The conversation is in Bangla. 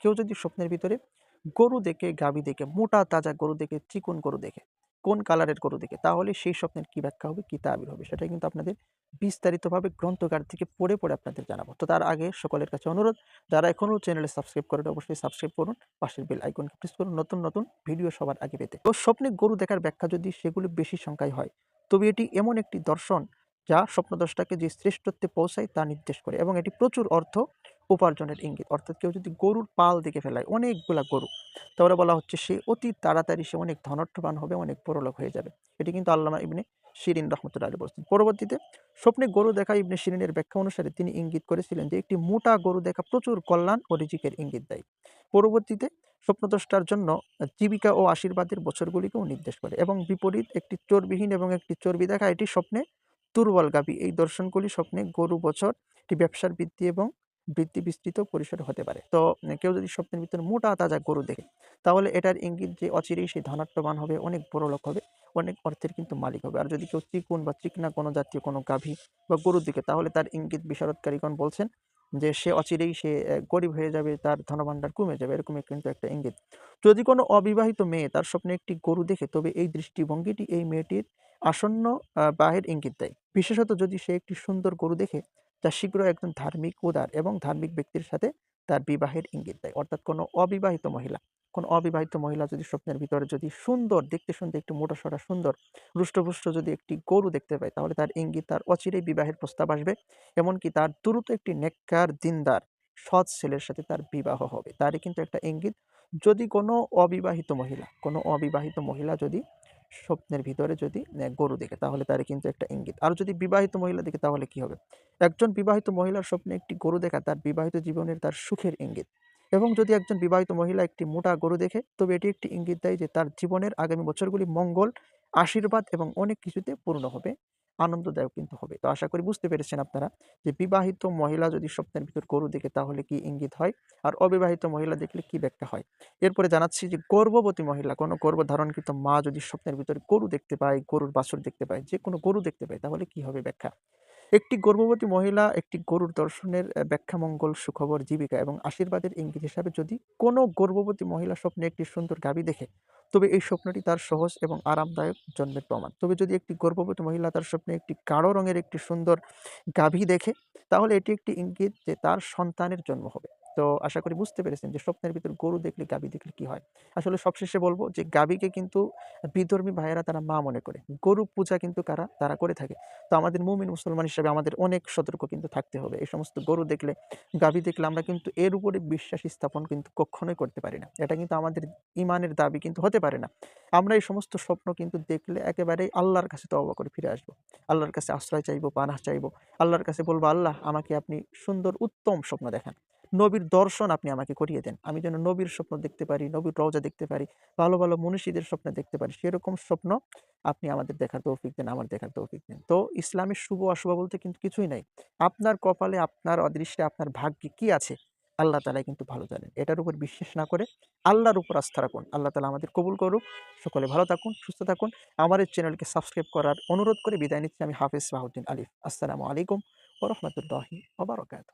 কেউ যদি স্বপ্নের ভিতরে গরু দেখে, গাভী দেখে, মোটা, তাজা গরু দেখে চিকন গরু দেখে, কোন কালারের গরু দেখে, তাহলে সেই স্বপ্নের কি ব্যাখ্যা হবে, কি তাবির হবে সেটা কিন্তু আপনাদের বিস্তারিতভাবে গ্রন্থকার থেকে পড়ে পড়ে আপনাদের জানাব। তো তার আগে সকলের কাছে অনুরোধ, যারা এখনও চ্যানেলে সাবস্ক্রাইব করেন অবশ্যই সাবস্ক্রাইব করুন, পাশের বেল আইকনকে প্রেস করুন, নতুন নতুন ভিডিও সবার আগে পেতে। তো স্বপ্নে গরু দেখার ব্যাখ্যা যদি সেগুলো বেশি সংখ্যায় হয়, তবে এটি এমন একটি দর্শন যা স্বপ্নদশটাকে যে শ্রেষ্ঠত্বে পৌঁছায় তা নির্দেশ করে এবং এটি প্রচুর অর্থ উপার্জনের ইঙ্গিত। অর্থাৎ কেউ যদি গরুর পাল দিকে ফেলায়, অনেকগুলা গরু, তাহলে বলা হচ্ছে সে অতি তাড়াতাড়ি সে অনেক ধনট্টবান হবে, অনেক বড়লোক হয়ে যাবে। এটি কিন্তু আল্লামা ইবনে শিরিন রহমতুল্লাহ আলী বলছেন। পরবর্তীতে স্বপ্নে গরু দেখা ইবনে শিরিনের ব্যাখ্যা অনুসারে তিনি ইঙ্গিত করেছিলেন যে একটি মোটা গরু দেখা প্রচুর কল্যাণ ও রিজিকের ইঙ্গিত দেয়। পরবর্তীতে স্বপ্নদ্রষ্টার জন্য জীবিকা ও আশীর্বাদের বছরগুলিকেও নির্দেশ করে এবং বিপরীত একটি চর্বিহীন এবং একটি চর্বি দেখা, এটি স্বপ্নে দুর্বলগামী এই দর্শনগুলি স্বপ্নে গরু বছর, একটি ব্যবসার বৃদ্ধি এবং বৃদ্ধি বিস্তৃত পরিসরে হতে পারে। তো কেউ যদি স্বপ্নের ভিতরে মোটা তাজা গরু দেখে, তাহলে এটার ইঙ্গিত যে অচিরেই সে ধনাত্মবান হবে, অনেক বড় লোক হবে, অনেক অর্থের কিন্তু মালিক হবে। আর যদি কেউ চিকুন বা চিকনা কোনো জাতীয় কোনো গাভী বা গরুর দিকে, তাহলে তার ইঙ্গিত বিশারদকারীগণ বলছেন যে সে অচিরেই সে গরিব হয়ে যাবে, তার ধনভাণ্ডার কমে যাবে, এরকম কিন্তু একটা ইঙ্গিত। যদি কোনো অবিবাহিত মেয়ে তার স্বপ্নে একটি গরু দেখে, তবে এই দৃষ্টিভঙ্গিটি এই মেয়েটির আসন্ন বাহের ইঙ্গিত দেয়। বিশেষত যদি সে একটি সুন্দর গরু দেখে যা শীঘ্র একজন ধার্মিক উদার এবং ধার্মিক ব্যক্তির সাথে তার বিবাহের ইঙ্গিত দেয়। অর্থাৎ কোনো অবিবাহিত মহিলা, কোনো অবিবাহিত মহিলা যদি স্বপ্নের ভিতরে যদি সুন্দর, দেখতে শুনতে একটু মোটাসোটা সুন্দর রুষ্টপুষ্ট যদি একটি গরু দেখতে পায়, তাহলে তার ইঙ্গিত তার অচিরেই বিবাহের প্রস্তাব আসবে। এমনকি তার দ্রুত একটি নেককার, দিনদার, সৎ ছেলের সাথে তার বিবাহ হবে। তারই কিন্তু একটা ইঙ্গিত, যদি কোনো অবিবাহিত মহিলা, কোনো অবিবাহিত মহিলা যদি স্বপ্নের ভিতরে যদি গরু দেখে, তাহলে তার কিন্তু একটা ইঙ্গিত। আর যদি বিবাহিত মহিলা দেখে, তাহলে কি হবে? একজন বিবাহিত মহিলার স্বপ্নে একটি গরু দেখা, তার বিবাহিত জীবনের তার সুখের ইঙ্গিত। এবং যদি একজন বিবাহিত মহিলা একটি মোটা গরু দেখে, তবে এটি একটি ইঙ্গিত দেয় যে, তার জীবনের আগামী বছরগুলি মঙ্গল, আশীর্বাদ এবং অনেক কিছুতে পূর্ণ হবে। আনন্দদায়ক কিন্তু হবে। তো আশা করি বুঝতে পেরেছেন আপনারা যে বিবাহিত মহিলা যদি স্বপ্নের ভিতর গরু দেখে তাহলে কি ইঙ্গিত হয়? আর অবিবাহিত মহিলা দেখলে কি ব্যাখ্যা হয়? এরপরে জানাচ্ছি যে গর্ভবতী মহিলা, কোনো গর্ভ ধারণকৃত মা যদি স্বপ্নের ভিতরে গরু দেখতে পায়, গরুর বাছুর দেখতে পায়, যে কোনো গরু দেখতে পায়, তাহলে কি হবে ব্যাখ্যা? একটি গর্ভবতী মহিলা একটি গরুর দর্শনের ব্যাখ্যা মঙ্গল সুখবর, জীবিকা এবং আশীর্বাদের ইঙ্গিত হিসাবে যদি কোনো গর্ভবতী মহিলা স্বপ্নে একটি সুন্দর গাবি দেখে তবে এই স্বপ্নটি তার সহজ এবং আরামদায়ক জন্মের প্রমাণ। তবে যদি একটি গর্ভবতী মহিলা তার স্বপ্নে একটি গাঢ় রঙের একটি সুন্দর গাভী দেখে, তাহলে এটি একটি ইঙ্গিত যে তার সন্তানের জন্ম হবে। তো আশা করি বুঝতে পেরেছেন যে স্বপ্নের ভিতর গরু দেখলে গাবি দেখলে কি হয়। আসলে সবশেষে বলব যে গাবিকে কিন্তু বিধর্মী ভাইয়েরা তারা মা মনে করে। গরু পূজা কিন্তু কারা? তারা করে থাকে। তো আমাদের মুমিন মুসলমান হিসাবে আমাদের অনেক সতর্ক কিন্তু থাকতে হবে। এই সমস্ত গরু দেখলে গাবি দেখলে আমরা কিন্তু এর উপরে বিশ্বাস স্থাপন কিন্তু কখনোই করতে পারি না। এটা কিন্তু আমাদের ইমানের দাবি কিন্তু হতে পারে না। আমরা এই সমস্ত স্বপ্ন কিন্তু দেখলে একেবারেই আল্লাহর কাছে তবা করে ফিরে আসব। আল্লাহর কাছে আশ্রয় চাইব, পানাহ চাইব। আল্লাহর কাছে বলব, আল্লাহ, আমাকে আপনি সুন্দর, উত্তম স্বপ্ন দেখান। নবীর দর্শন আপনি আমাকে করিয়ে দেন। আমি যেন নবীর স্বপ্ন দেখতে পারি, নবীর রওজা দেখতে পারি, ভালো ভালো মনীষীদের স্বপ্ন দেখতে পারি, সেরকম স্বপ্ন আপনি আমাদের দেখার তৌফিক দেন, আমার দেখার তৌফিক দেন। তো ইসলামের শুভ অশুভ বলতে কিন্তু কিছুই নাই। আপনার কপালে আপনার অদৃষ্টে আপনার ভাগ্যে কি আছে, আল্লাহ তালাই কিন্তু ভালো জানেন। এটার উপর বিশ্বাস না করে আল্লাহর উপর আস্থা রাখুন। আল্লাহ তালা আমাদের কবুল করুক। সকলে ভালো থাকুন, সুস্থ থাকুন। আমার এই চ্যানেলকে সাবস্ক্রাইব করার অনুরোধ করে। বিদায় নিচ্ছি আমি হাফিজ বাহুদ্দিন আলিফ। আসসালামু আলাইকুম ওরহমতুল্লাহি ওবরাকাত